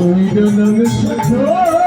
ওই নামে সাধু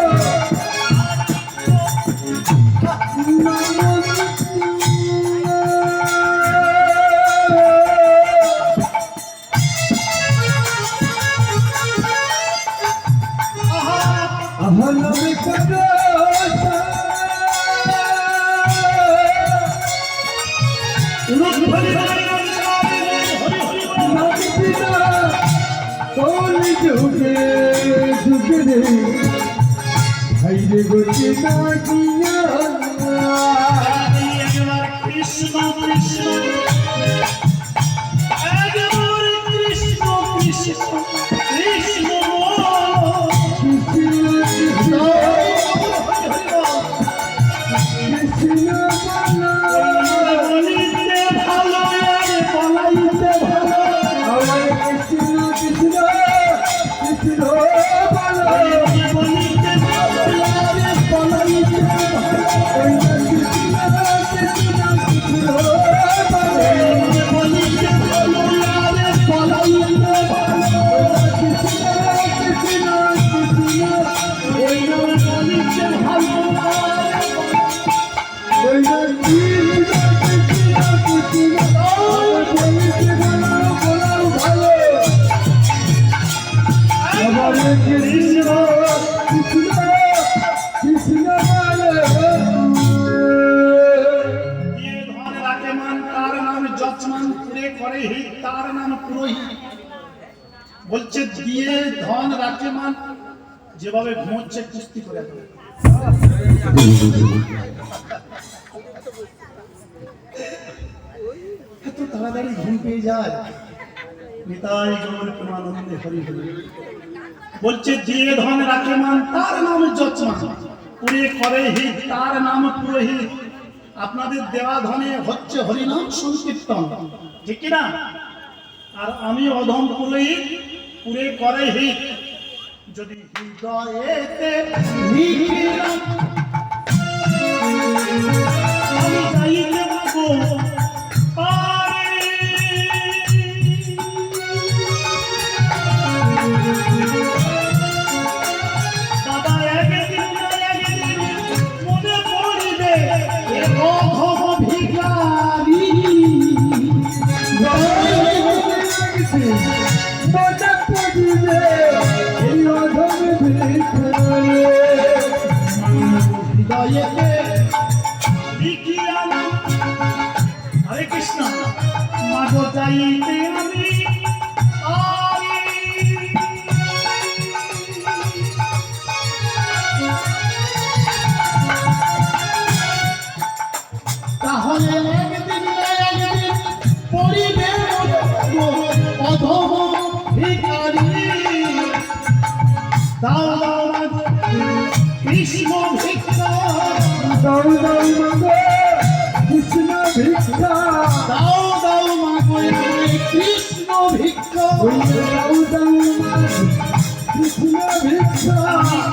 কৃষ্ণ মান যেভাবে ঘুমোচ্ছে কুস্তি করে এত তাড়াতাড়ি ঘুম পেয়ে যায়। নিতাই হরি হরি। বলছে, যে ধন রাখে মান, তার নাম যজমান। পুরে করে হিত তার নাম পুরোহিত আপনাদের দেওয়া ধনে হচ্ছে হরিনাম সংকীর্তন। ঠিক কি না? আর আমি অধম পুরোহিত, পুরে করে হিত যদি হৃদয়েতে দাও দাও কৃষ্ণ ভিক্ষা। দাও দাও। ভিক্ষা আমি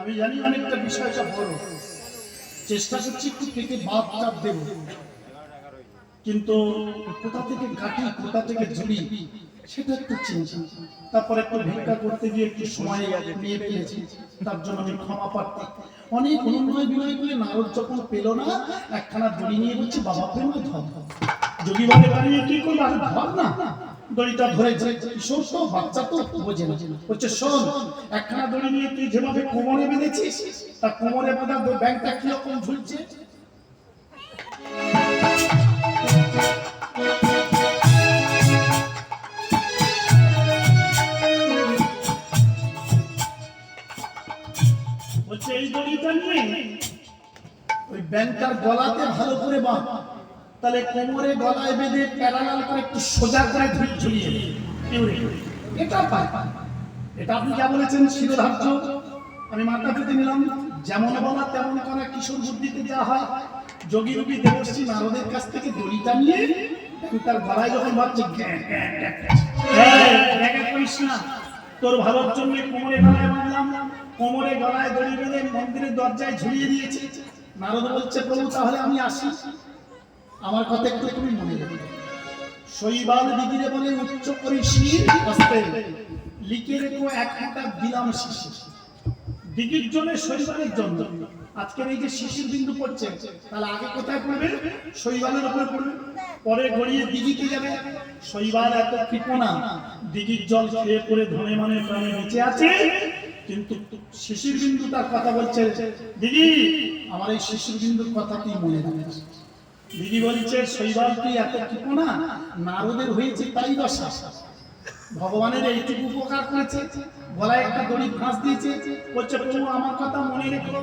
আমি জানি অনেকটা বিষয়টা বড়। চেষ্টা করছি একটু চাপ দেব। কিন্তু কোথা থেকে কাটি, কোথা থেকে জুড়ি সেটা একটু তারপরে একটু ভিক্ষা করতে গিয়ে একটু সময় নিয়ে ফেলেছি। তার জন্য আমি ক্ষমা প্রার্থী। অনেক অনুনয় বিনয় করে নারদ যখন পেল না, একখানা দড়ি নিয়ে বলছে, বাবা প্রেম ধর। বাড়ি বাড়িয়ে কি করবে? ধর না। দড়িটা ধরে কিশোর তো, বাচ্চা তো, বোঝে না। হচ্ছে শোন, একখানা দড়ি নিয়ে তুই যেভাবে কোমরে বেঁধেছিস, তা কোমরে বাঁধা ব্যাংকটা কীরকম ঝুলছে? ওই ব্যাংকটার গলাতে ভালো করে বাঁধ। তাহলে কোমরে গলায় বেঁধে প্যারালাল করে একটু সোজা করে ধরে ঝুলিয়ে এটা পায় এটা আপনি যা বলেছেন শিরোধার্য আমি মাথা পেতে নিলাম যেমন বলা তেমন করা কিশোর বুদ্ধিতে যা হয় যোগী রোগী দেবশ্রী নারদের কাছ থেকে দড়িটা নিয়ে তার গলায় যখন ভাবছে। তোর ভালোর জন্য কোমরে গলায় বাঁধলাম কোমরে গলায় দড়ি বেঁধে মন্দিরের দরজায় ঝুলিয়ে দিয়েছে নারদ বলছে প্রভু তাহলে আমি আসি আমার কথা একটু তুমি মনে রাখবে শৈবাল দিদিরে বলে, উচ্চ করি শির হস্তে। লিখে রেখো এক ফোঁটা দিলাম শিশির। দিদির জন্য শৈবালের জন্য আজকের এই যে শিশির বিন্দু পড়ছে, তাহলে আগে কোথায় পড়বে? শৈবালের উপরে পড়বে। পরে গড়িয়ে দিঘিতে যাবে? শৈবাল এত কৃপণা, দিঘির জল খেয়ে পড়ে ধনে মানে প্রাণে বেঁচে আছে। কিন্তু শিশির বিন্দু তার কথা বলছে দিদি আমার এই শিশির বিন্দুর কথা কি মনে রাখিস। দিদি বলছে শৈবাল তুই এত কৃপণা নারদের হয়েছে তাই দশা। ভগবানের এইটুকু উপকার করেছে, গলায় একটা দড়ি ফাঁস দিয়েছে। বলছে, প্রভু, আমার কথা মনে রেখো।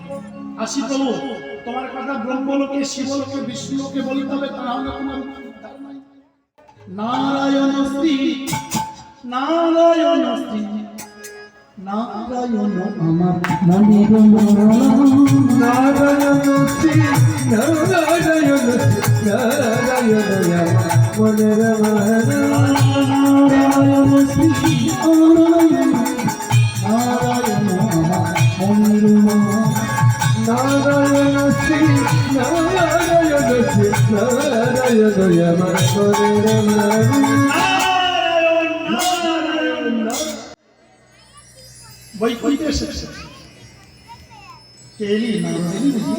আসি প্রভু, তোমার কথা ব্রহ্মলোকে, শিবলোকে, বিষ্ণুলোকে বলতে হবে তাহলে তোমার। নারায়ণ শ্রী নারায়ণ শ্রী। নারায়ণ আমার মনির নারায়ণ শ্রী নারায়ণ শ্রী নারায়ণ মনের নারায়ণ শ্রী নারায়ণ নারায়ণ আমার মনির নারায়ণ শ্রী নারায়ণ শ্রী নারায়ণ মনের নারায়ণ বৈকুণ্ঠে এসেছে বুঝি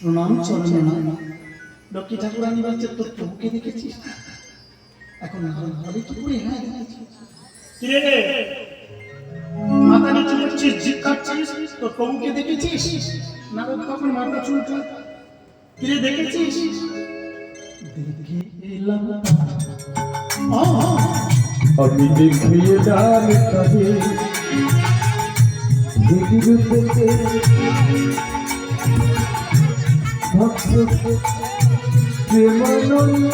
প্রণাম চরণে না লক্ষ্মী ঠাকুরানি বলছে তোর প্রভুকে দেখেছিস? এখন ভাবে কি করে হ্যাঁ? কিরে মাথা নিচু করছিস, জিভ কাটছিস, তোর প্রভুকে দেখেছিস? নারদ তখন মাথা চুলছে কিরে দেখেছিস? দেখে এলাম। আমি দেখি রূপে ভক্ত প্রেমানন্দের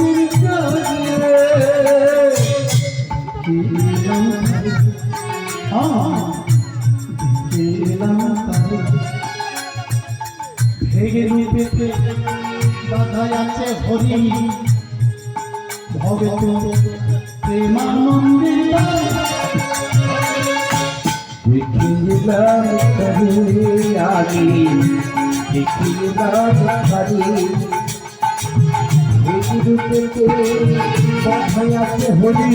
ভেগে রূপেতে বাধায় আছে হরি ভবে তো প্রেমানন্দের দেখিয়ে ডাল তবে আগে দেখিয়ে ডাল তবে দেখি রূপে কথায় আছে হরি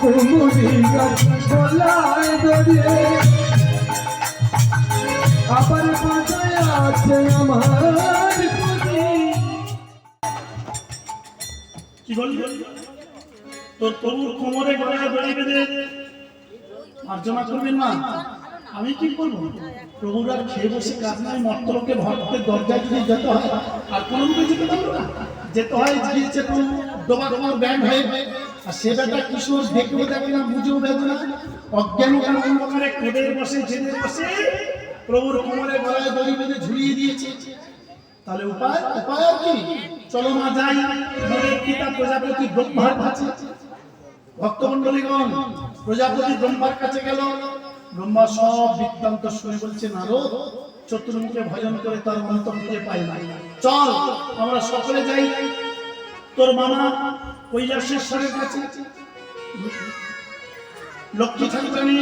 কুমুরি বেঁধে মার্জনা করবেন না? আমি কি করব? প্রভুরা খেয়ে বসে কাজ নাই, মর্তলোকে ভক্তের দরজায় যদি যেতে হয়, আর কোনো যেতে পারব না? যেতে হয়, গিয়েছে ডোবা ডোবার ব্যান্ড হয়ে আর দেখে না বুঝেও না। অজ্ঞান বসে বসে প্রভুর বেঁধে ঝুলিয়ে তাহলে উপায় উপায় চলো মা যাই প্রজাপতি কাছে। ভক্তমন্ডলীগণ প্রজাপতি ব্রহ্মার কাছে গেল। ব্রহ্মা সব বৃত্তান্ত শুনে বলছে, নারদ, চতুর্মুখে ভজন করে তার অন্ত পাই না। চল, আমরা সকলে যাই। তোর মামা কৈলাসেশ্বরের কাছে। লক্ষ্মী ঠাকুরানী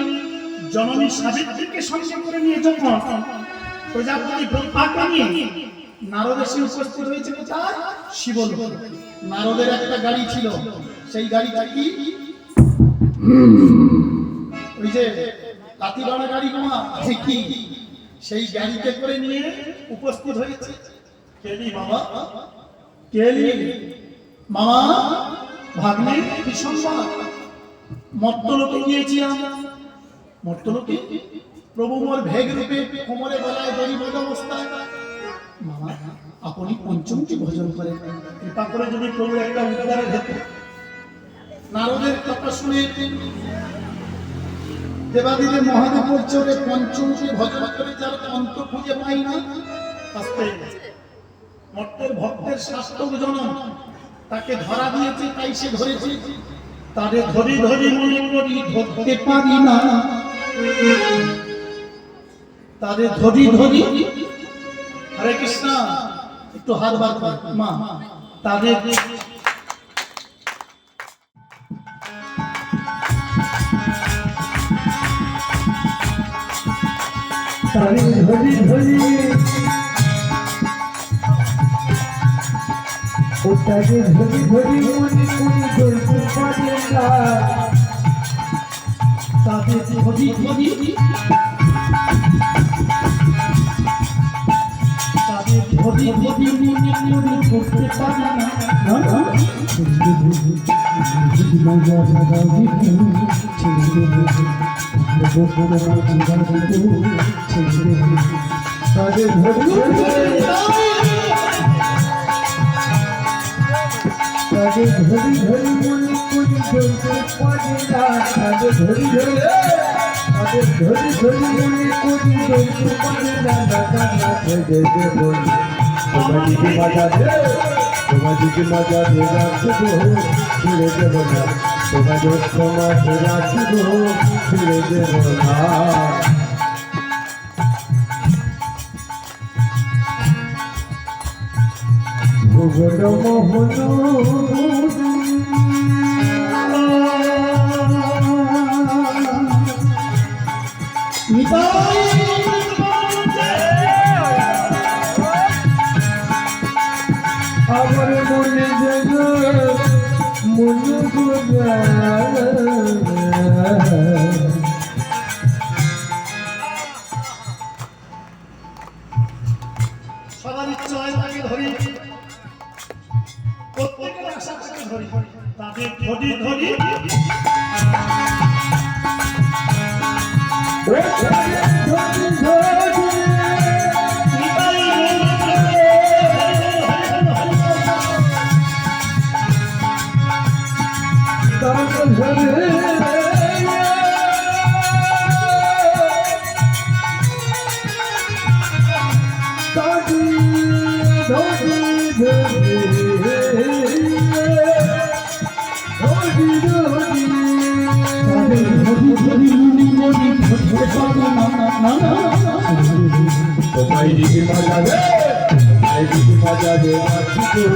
জননী সাবিত্রীকে সঙ্গে করে নিয়ে যখন প্রজাপতি ব্রহ্মাকে নিয়ে উপস্থিত হয়েছে কোথায় শিবলোক, নারদের একটা গাড়ি ছিল। সেই গাড়িটা কি? ওই যে কাতিবাড়া গাড়ি গোমা কি? সেই গাড়িতে করে নিয়ে উপস্থিত হয়েছে। কেলি বাবা? কেলি মামা, ভাগ্নে কি সংবাদ মত্তলোকে গিয়েছিলাম মর্তলোকে প্রভু মোর ভেগ রূপে কোমরে গলায় বাঁধা অবস্থায় মামা, আপনি পঞ্চমটি ভজন করেন। কৃপা করে যদি প্রভু একটা উদ্ধারে যেত নারদের কথা শুনে দেবাদিদেব মহাদেব বলছে ওরে পঞ্চমটি ভজন করে যার অন্ত খুঁজে পাই না। মর্তের ভক্তের শাস্ত্র জনম তাকে ধরা দিয়েছে, তাই সে ধরেছে তারে ধরি ধরি মনে করি ধরতে পারি না। তারে ধরি ধরি হরে কৃষ্ণ, একটু হাত বার মা, তাদের তারে ধরি ধরি ওটাকে ধরি ধরি মনে মনে ধরতে পারে না তাদের ধরি ধরি তাদের ধরি ধরি মনে করি ধরতে পারি না। ধরি তারে ধরি ধরি মনে মনে ধরতে পারে না তারে ধরি ধরি তারে ধরি ধরি মনে মনে ধরতে পারে না দাদা না ছেড়ে দেব তোমার দিকে মজা দে তোমার দিকে মজা দে রাখব ছেড়ে দেব না তোমার দুঃখ মাঝে রাখব ছেড়ে দেব না ভুবন মোহন আমার তোমায় দিকে মজা দে তোমায় দিকে মজা দে রাখিব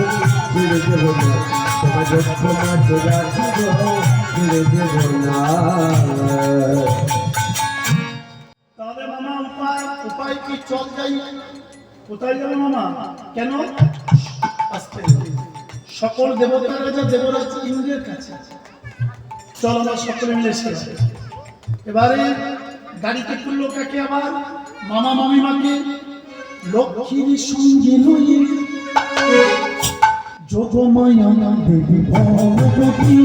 ছেড়ে দেব না তোমার যখন মাঝে রাখিব ছেড়ে দেব না কোথায় যাবে মামা? কেন? আস্তে সকল দেবতা রাজা দেবরাজ ইন্দ্রের কাছে। চল আমরা সকলে মিলে শেষ এবারে গাড়িতে তুললো কাকে আবার? মামা মামিমাকে। লক্ষ্মীর সঙ্গে লইয়ে যোগমায়া দেবী ভগবতী।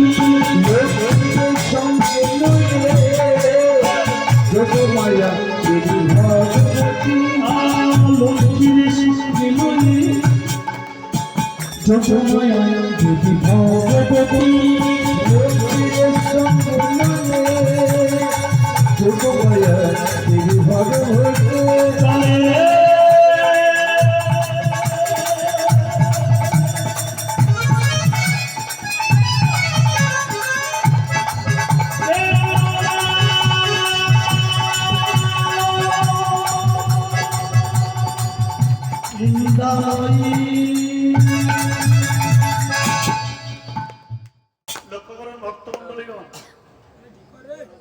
যোগমায়া দেবী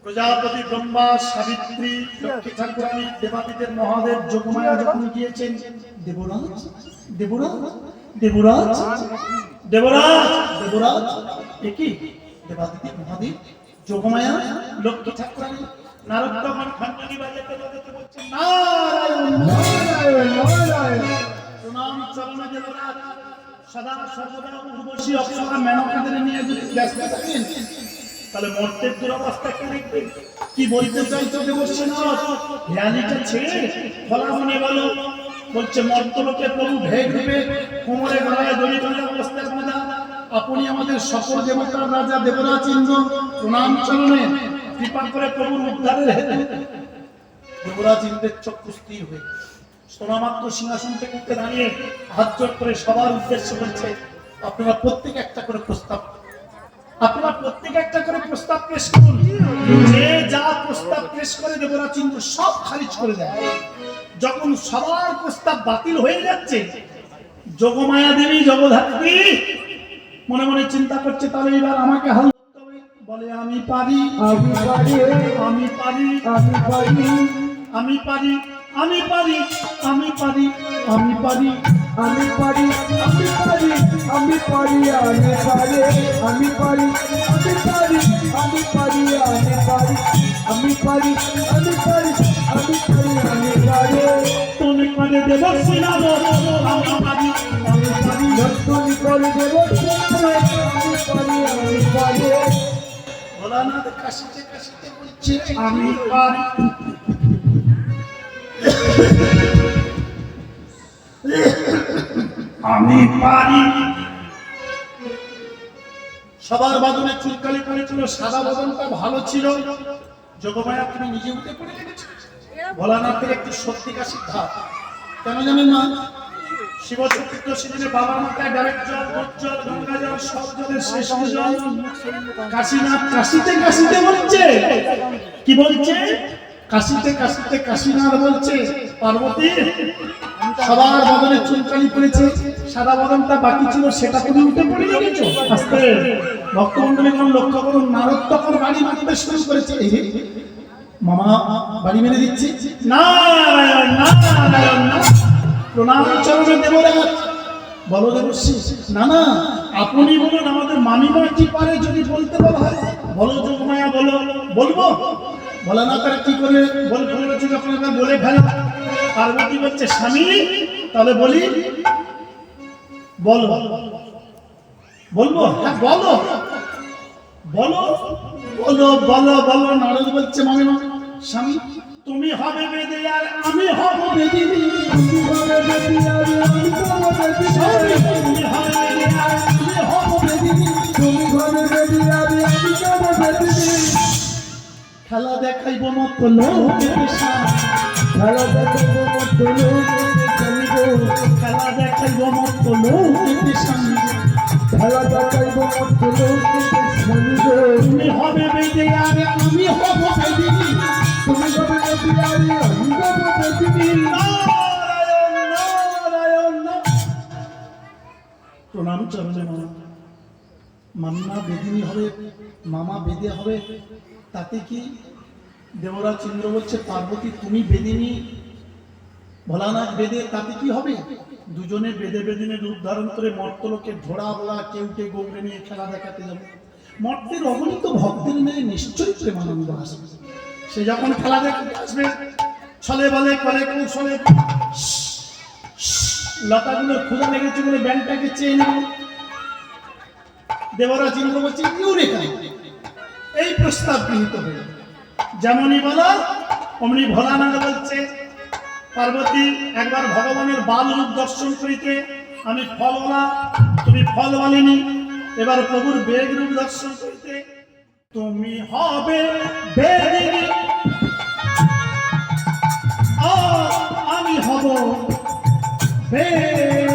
প্রজাপতি ব্রহ্মা, সাবিত্রী, লক্ষ্মী ঠাকুরানী দেবাদিদের মহাদেব যোগমায়া যখন গিয়েছেন, দেবরাজ দেবরাজ দেবরাজ দেবরাজ দেবরাজ একই দেবাদিদি মহাদেব, যোগমায়া, লক্ষ্মী ঠাকুরানী, নারদ তখন বাজাতে বলছেন নিয়ে তাহলে মর্তের দুরবস্থা কি দেখবে? কি বলতে চাইছো দেবশ্রীনাথ হেয়ালিটা ছেড়ে ফলামনে বলো বলছে মর্তলোকে প্রভু ভেগ রূপে কোমরে গলায় দড়ি করে অবস্থায় বাঁধা। আপনি আমাদের সকল দেবতার রাজা দেবরাজ ইন্দ্র প্রণাম চরণে কৃপা করে প্রভুর উদ্ধারের হেতু যুবরাজ ইন্দ্রের চক্ষু স্থির হয়ে সোনামাত্র সিংহাসন থেকে উঠে দাঁড়িয়ে হাত জোর করে সবার উদ্দেশ্য বলছে আপনারা প্রত্যেক একটা করে প্রস্তাব আপনারা প্রত্যেক একটা করে প্রস্তাব পেশ করুন। যে যা প্রস্তাব পেশ করে দেবরাজ ইন্দ্র সব খারিজ করে দেয়। যখন সবার প্রস্তাব বাতিল হয়ে যাচ্ছে যোগমায়া দেবী জগধাত্রী মনে মনে চিন্তা করছে তাহলে এবার আমাকে হাল। বলে আমি পারি। আমি পারি। আমি পারি। আমি পারি। আমি পারি আমি পারি আমি পারি আমি পারি আমি পারি আমি পারি আমি পারি আমি পারি আমি পারি আমি পারি আমি পারি আমি পারি আমি পারি আমি পারি আমি পারি তুমি করে দেব সিনাব আমি পারি আমি পারি যতনি করে দেব আমি পারি আমি পারি ভোলানাথ কাশিতে কাশিতে বলছে আমি পারি আমি পারি। সবার বাদনে চুলকালি পড়েছিল সাদা বদনটা ভালো ছিল। যোগমায়া, তুমি নিজে উঠে পড়ে লেগেছো ভোলানাথের একটি সত্যি কাশির ধাপ কেন জানেন না শিব চতুর্থ সিজনে বাবার মাথায় ডাইরেক্ট কাশীনাথ কাশিতে কাশিতে বলছে, কি বলছে? কাশিতে কাশিতে কাশীনাথ বলছে পার্বতী সবার বদনে চুলকালি পড়েছে সাদা বদনটা বাকি ছিল সেটা তুমি উঠে পড়ে গেছো আস্তে ভক্তমন্ডলীগণ লক্ষ্য করুন নারদ তখন বাড়ি মারতে শুরু করেছে। এই, মামা বাড়ি মেরে দিচ্ছি। নারায়ণ নারায়ণ প্রণাম বলো না না আপনি বলুন আমাদের মামিমা কি পারে যদি বলতে বলা হয়? বলো যোগমায়া বলো বলব। বলা কি করে বল বলেছি আপনাকে বলে ফেলো? পার্বতী বলছে, স্বামী, তাহলে বলি, বলো। বলব? হ্যাঁ বলো। বলো বলো বলো বলো। নারদ বলছে মামিমা স্বামী, তুমি হবে বেদে আর আমি হব বেদিনী তুমি হবে বেদি। আর আমি হব বেদি তুমি হবে বেদে আর আমি হব বেদিনী তুমি হবে বেদি আর আমি হব বেদি। খেলা দেখাইব মত। খেলা দেখাবো মত খেলা দেখাইব মত। খেলা দেখাইব মত তুমি হবে বেদে আর আমি হব বেদিনী। তুমি হবে বেদি আর আমি হব বেদি নারায়ণ নারায়ণ। না- প্রণাম চরণে মামা। মামিমা বেদিনী হবে, মামা বেদে হবে। তাতে কি দেবরাজ ইন্দ্র বলছে, পার্বতী, তুমি বেদিনী ভোলানাথ বেদে, তাতে কি হবে? দুজনে বেদে বেদিনে রূপ ধারণ করে মর্তলোকে ঘোড়া কেউ কেউটে গৌড়ে নিয়ে খেলা দেখাতে যাবে। মর্তের অগণিত ভক্তের মেয়ে নিশ্চয়ই প্রেমানন্দ আসবে। সে যখন খেলা দেখতে আসবে, ছলে বলে, কলে কৌশলে লতাগুলো ক্ষুদা লেগেছে বলে ব্যাংকটাকে চেয়ে নেব দেবরাজ ইন্দ্র বলছে কেউ রেখা এই প্রস্তাব গৃহীত হয়ে যেমনই বলো, অমনি ভোলানাথ বলছে, পার্বতী, একবার ভগবানের বাল রূপ দর্শন করিতে আমি ফলওয়ালা, তুমি ফল বলিনি এবার প্রভুর বেগ রূপ দর্শন করিতে তুমি হবে আমি হব বেদিনী।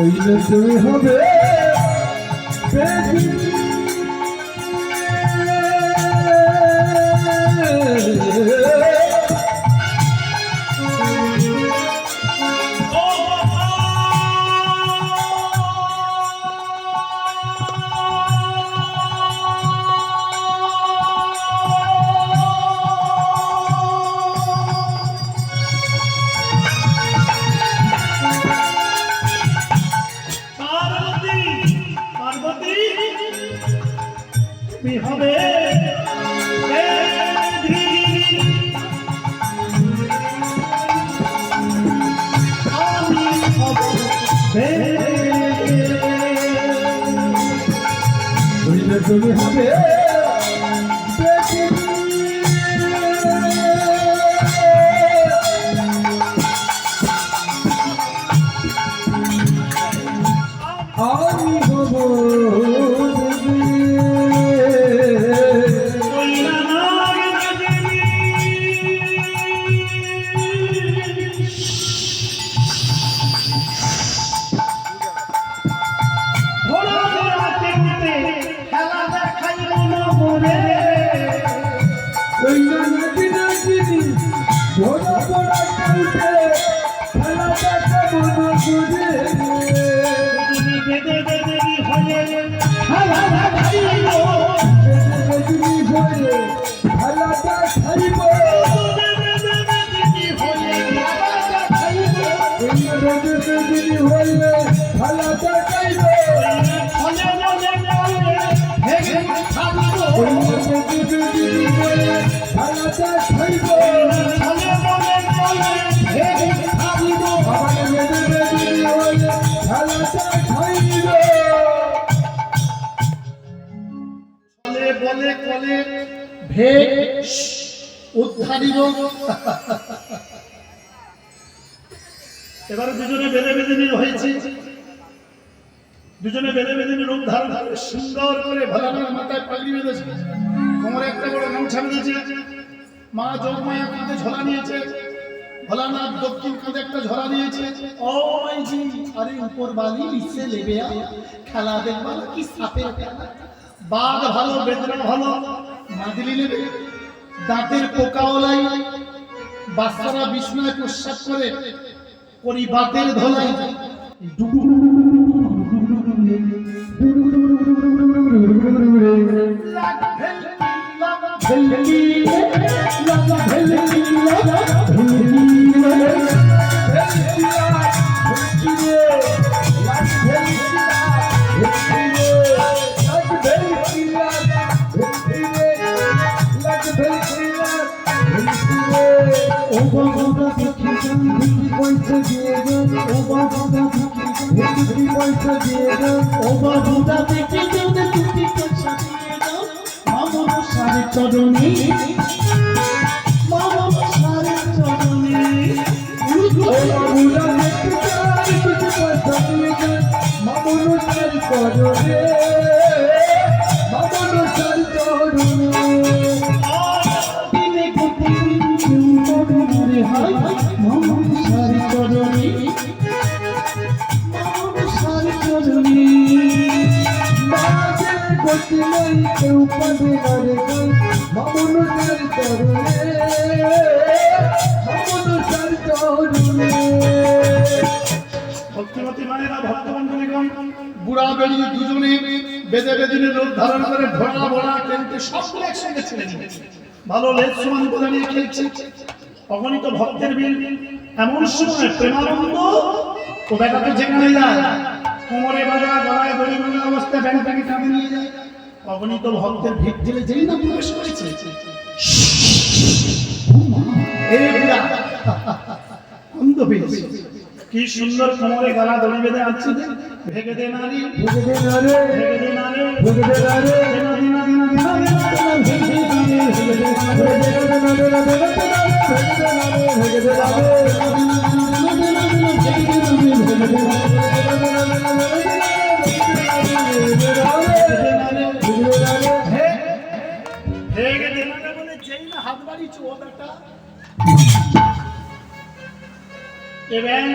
ওই যে হবে। বলে বলে ভেষ উদ্ধারিব এবারে দুজনে বেঁধে বেঁধে নিয়ে হয়েছে দুজনে বেঁধে বেঁধে রূপ ধারণ করে সুন্দর করে ভোলানার মাথায় পাগড়ি বেঁধেছে। কোমরে একটা বড় গামছা বেঁধেছে। মা যোগমায়া কাঁধে ঝোলা নিয়েছে। ভোলানাথ দক্ষিণ কাঁধে একটা ঝোলা নিয়েছে ও মাইজি আরে উপর বালি, নিচে আয়। খেলা দেখবা কি সাপের খেলা। বাঘ ভালো, বেদনা ভালো, মাদলি নেবে। দাঁতের পোকাওলাই বাচ্চারা বিছনায় প্রস্রাব করে। করি বাতের ধোলাই পয়সা দিয়ে দেন ও বাবুদা দেখে যদি তুমি পয়সা দিয়ে দাও মামা সারে চরণে মামা সারে চরণে ও বাবুরা দেখতে চাই কিছু পয়সা দিয়ে দেন মামুনু চাই করবে মামুনু চাই করবে দিনে কেউ চরণে হয় নাই কেউ পাবে না রে গাই মামুনু চাই করবে মামুনু বুড়া বেড়ি দুজনে বেদে বেদিনে রূপ ধারণ করে ঘোড়া ভোড়া কেন্দ্রে সকলে একসঙ্গে ছেড়ে ভালো লেজ সমান করে নিয়ে খেলছে অগণিত ভক্তের বিল এমন সময় প্রেমানন্দ ও বেটাকে যেখানে যায় কোমরে বাজা গলায় দড়ি অবস্থায় ব্যাংকটাকে টানে নিয়ে যায় অগণিত ভক্তের ভিড় ঢেলে যেই না প্রবেশ করেছে পেয়েছে কি সুন্দর কোমরে গলা দড়ি বেঁধে আছে ভেগে দে নারী দে ভেগে দে নারী ভেবে দে না রে দেনা দিনা দিনা দিনা দিনা দিনা ভেগে দে নারী ভেগে দে নারী ভেবে দে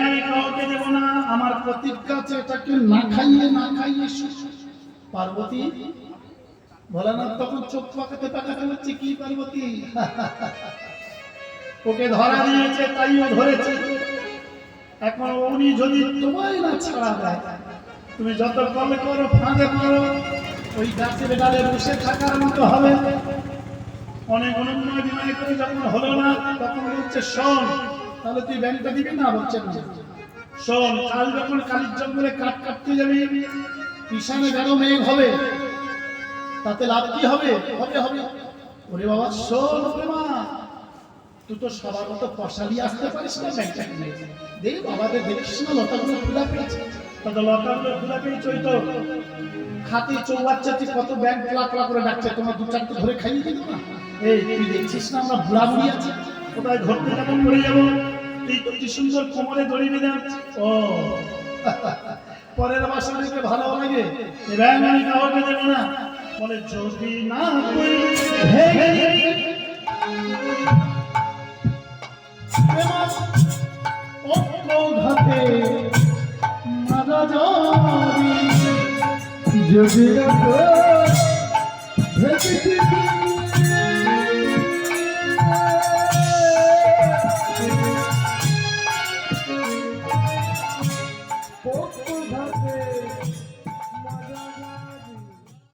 আমি কাউকে না। আমার না খাইয়ে না খাইয়ে। পার্বতী তখন চোখ কি পার্বতী? ওকে ধরা দিয়েছে তাই ও ধরেছে। এখন উনি যদি তোমায় না ছাড়া দেয়, তুমি যত কল করো, ফাঁদে মারো, ওই গাছের ডালে বসে থাকার মতো হবে। অনেক অনুন্নয় বিনয় করে যখন হলো না, তখন হচ্ছে শোন তাহলে তুই ব্যাংকটা দিবি না? বলছে না। শোন কাল যখন কালির জঙ্গলে কাঠ কাটতে যাবি ঈশানে যেন মেঘ হবে। তাতে লাভ কি হবে? হবে হবে। ওরে বাবা শোন প্রেমা তুই তো সবার মতো পশালি আসতে পারিস না ব্যাংকটা কিনে। দেখ বাবাদের দেখিস না লতাগুলো খোলা পেয়েছে। কত লতাগুলো খোলা পেয়েছে ওই তো। হাতে চৌবাচ্চাতে কত ব্যাংক লাখ লাখ করে ডাকছে তোমার দু চারটে ধরে খাইয়ে দিত না? এই তুই দেখছিস না আমরা বুড়া বুড়ি আছি? কোথায় ধরতে কেমন করে যাব? তো কি সুন্দর কোমরে দড়ি বেঁধে ও। পরের বাসা ভালো লাগে। এবার আমি কাউকে দেবো না। বলে, যদি না যদি না